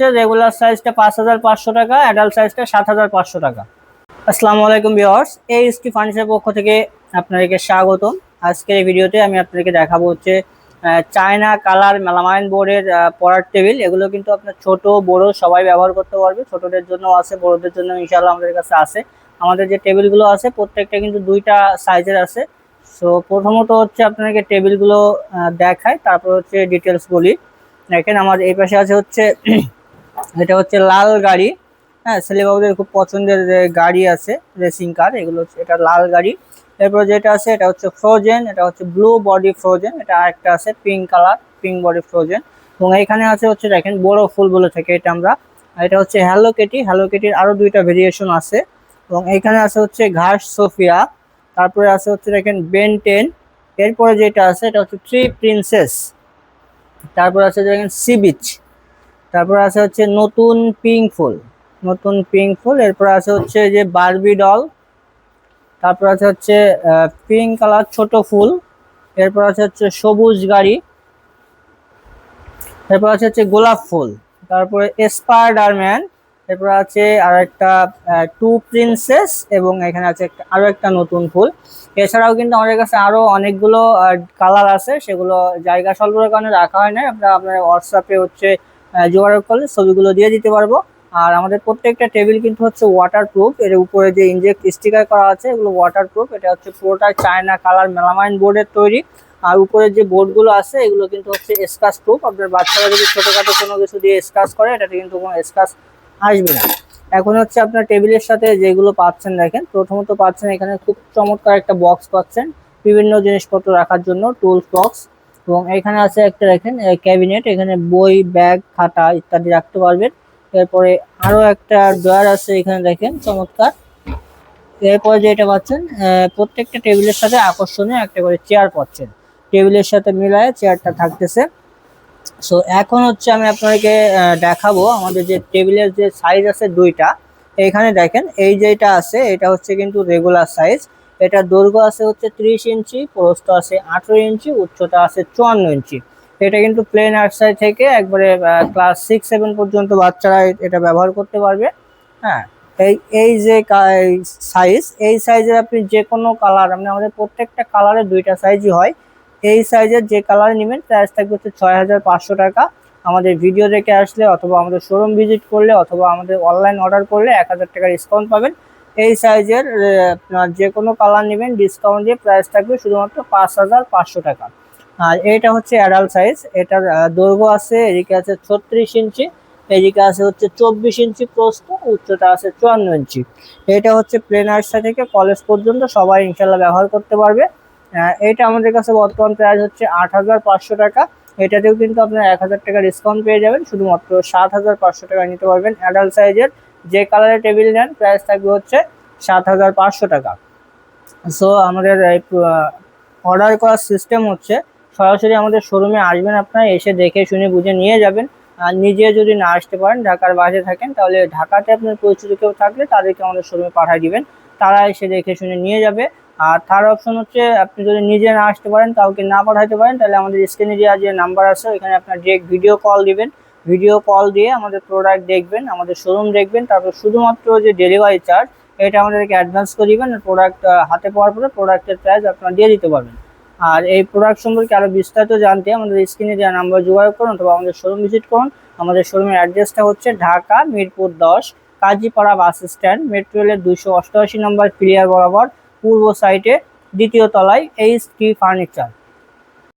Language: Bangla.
হচ্ছে রেগুলার সাইজটা পাঁচ হাজার পাঁচশো টাকা অ্যাডাল্ট সাইজটা সাত হাজার পাঁচশো টাকা। আসসালামু আলাইকুম ভিওয়ার্স এই স্টি ফার্নিচার পক্ষ থেকে আপনাদেরকে স্বাগতম। আজকের এই ভিডিওতে আমি আপনাদেরকে দেখাবো হচ্ছে চায়না কালার মেলামাইন বোর্ডের পড়ার টেবিল এগুলো কিন্তু আপনার ছোট, বড় সবাই ব্যবহার করতে পারবে। ছোটদের জন্য আছে, বড়দের জন্য ইনশাল্লাহ আমাদের কাছে আছে। আমাদের যে টেবিলগুলো আছে, প্রত্যেকটা কিন্তু দুইটা সাইজের আছে। সো প্রথমত হচ্ছে আপনাকে টেবিলগুলো দেখায় তারপর হচ্ছে ডিটেলস বলি। দেখেন, আমার এই পাশে আছে হচ্ছে এটা হচ্ছে লাল গাড়ি হ্যাঁ ছেলেবাবুদের খুব পছন্দের যে গাড়ি আছে রেসিং কার এগুলো এটা লাল গাড়ি। এরপর যেটা আছে, এটা হচ্ছে ফ্রোজেন এটা হচ্ছে ব্লু বডি ফ্রোজেন এটা আরেকটা আছে pink colour pink body frozen এবং এখানে আছে হচ্ছে, দেখেন, বড় ফুল বলে থাকে এটা আমরা। এটা হচ্ছে হ্যালো কেটি হ্যালো কেটির আরও দুইটা ভেরিয়েশন আছে। এবং এখানে আছে হচ্ছে ঘাস সোফিয়া, তারপরে আছে হচ্ছে, দেখেন বেন টেন এরপরে যেটা আছে, এটা হচ্ছে থ্রি প্রিন্সেস তারপরে আছে, দেখেন সি বিচ তারপর আছে হচ্ছে নতুন পিঙ্ক ফুল, নতুন পিঙ্ক ফুল, এরপর আছে হচ্ছে যে বারবি ডল তারপর আছে হচ্ছে পিঙ্ক কালার ছোট ফুল, এরপর আছে হচ্ছে সবুজ গাড়ি, এরপর আছে হচ্ছে গোলাপ ফুল, তারপরে স্পাইডারম্যান এরপর আছে আর একটা টু প্রিন্সেস এবং এখানে আছে আরও একটা নতুন ফুল। এছাড়াও কিন্তু আমাদের কাছে আরও অনেকগুলো কালার আছে, সেগুলো জায়গা স্বল্পতার কারণে রাখা হয় না আমরা আপনার হোয়াটসঅ্যাপে হচ্ছে যোগাযোগ করলে ছবিগুলো দিয়ে দিতে পারব। আর আমাদের প্রত্যেকটা টেবিল কিন্তু হচ্ছে ওয়াটার প্রুফ এর উপরে যে ইনজেক্ট স্টিকার করা আছে, এগুলো ওয়াটার প্রুফ এটা হচ্ছে পুরোটা চায়না কালার মেলামাইন বোর্ডের তৈরি। আর উপরে যে বোর্ডগুলো আছে, এগুলো কিন্তু হচ্ছে স্কাচ প্রুফ আপনার বাচ্চারা যদি ছোটখাটো কোনো কিছু দিয়ে স্কাচ করে, এটাতে কিন্তু কোনো স্কাচ আসবে না। এখন হচ্ছে আপনার টেবিলের সাথে যেগুলো পাচ্ছেন দেখেন, প্রথমত পাচ্ছেন এখানে খুব চমৎকার একটা বক্স পাচ্ছেন। বিভিন্ন জিনিসপত্র রাখার জন্য টুলস বক্স এবং এখানে আছে একটা দেখেন ক্যাবিনেট এখানে বই ব্যাগ খাতা ইত্যাদি রাখতে পারবেন। এরপরে আরও একটা ড্রয়ার আছে এখানে দেখেন, চমৎকার। এরপরে যেটা পাচ্ছেন প্রত্যেকটা টেবিলের সাথে আকর্ষণীয় একটা করে চেয়ার পাচ্ছেন। টেবিলের সাথে মিলায় চেয়ারটা থাকতেছে। সো এখন হচ্ছে আমি আপনাদেরকে দেখাবো আমাদের যে টেবিলের যে সাইজ আছে দুইটা। এখানে দেখেন, এই যেটা আছে, এটা হচ্ছে কিন্তু রেগুলার সাইজ এটা দৈর্ঘ্য আছে হচ্ছে ত্রিশ ইঞ্চি, প্রস্থ আছে আঠেরো ইঞ্চি, উচ্চতা আছে চুয়ান্ন ইঞ্চি। এটা কিন্তু প্লেন আর্টসাই থেকে একবারে ক্লাস সিক্স সেভেন পর্যন্ত বাচ্চারা এটা ব্যবহার করতে পারবে। হ্যাঁ এই এই যে সাইজ এই সাইজের আপনি যে কোনো কালার মানে আমাদের প্রত্যেকটা কালারের দুইটা সাইজই হয়। এই সাইজের যে কালার নেবেন প্রাইস থাকবে হচ্ছে ছয় হাজার পাঁচশো টাকা। আমাদের ভিডিও দেখে আসলে অথবা আমাদের শোরুম ভিজিট করলে অথবা আমাদের অনলাইন অর্ডার করলে এক হাজার টাকা ডিসকাউন্ট পাবেন। এই সাইজের আপনার যে কোনো কালার নেবেন ডিসকাউন্ট দিয়ে প্রাইস থাকবে শুধুমাত্র পাঁচ হাজার পাঁচশো টাকা। আর এটা হচ্ছে অ্যাডাল্ট সাইজ এটার দৈর্ঘ্য আছে, এদিকে আছে ছত্রিশ ইঞ্চি, এদিকে আছে হচ্ছে চব্বিশ ইঞ্চি প্রস্থ, উচ্চতা আছে চুয়ান্ন ইঞ্চি। এটা হচ্ছে প্লেন আর্টসা থেকে কলেজ পর্যন্ত সবাই ইনশাল্লাহ ব্যবহার করতে পারবে। এটা আমাদের কাছে বর্তমান প্রাইস হচ্ছে আট হাজার পাঁচশো টাকা। এটাতেও কিন্তু আপনার এক হাজার টাকা ডিসকাউন্ট পেয়ে যাবেন, শুধুমাত্র সাত হাজার পাঁচশো টাকা নিতে পারবেন অ্যাডাল্ট সাইজের যে কালারের টেবিল নেন প্রাইস থাকবে হচ্ছে সাত হাজার পাঁচশো টাকা। সো আমাদের অর্ডার করার সিস্টেম হচ্ছে, সরাসরি আমাদের শোরুমে আসবেন আপনারা, এসে দেখে শুনে বুঝে নিয়ে যাবেন। আর নিজে যদি না আসতে পারেন, ঢাকার বাইরে থাকেন, তাহলে ঢাকাতে আপনার পরিচিত কেউ থাকলে তাদেরকে আমাদের শোরুমে পাঠিয়ে দিবেন। তারা এসে দেখে শুনে নিয়ে যাবে। আর থার্ড অপশন হচ্ছে, আপনি যদি নিজে না আসতে পারেন, কাউকে না পাঠাতে পারেন, তাহলে আমাদের স্ক্রিনে দেওয়া যে নাম্বার আছে, ওইখানে আপনার ডিরেক্ট ভিডিও কল দিবেন। ভিডিও কল দিয়ে আমাদের প্রোডাক্ট দেখবেন, আমাদের শোরুম দেখবেন, তারপর শুধুমাত্র যে ডেলিভারি চার্জ এটা আমাদেরকে অ্যাডভান্স করে দিবেন প্রোডাক্ট হাতে পাওয়ার পরে প্রোডাক্টের প্রাইস আপনারা দিয়ে দিতে পারবেন। আর এই প্রোডাক্ট সম্পর্কে আরও বিস্তারিত জানতে আমাদের স্ক্রিনে দেওয়া নাম্বার যোগাযোগ করুন অথবা আমাদের শোরুম ভিজিট করুন, আমাদের শোরুমের অ্যাড্রেসটা হচ্ছে ঢাকা মিরপুর দশ, কাজীপাড়া বাস স্ট্যান্ড মেট্রো রেলের দুইশো অষ্টআশি নম্বর ক্লিয়ার বরাবর, পূর্ব সাইডে দ্বিতীয় তলায় এইচ টি ফার্নিচার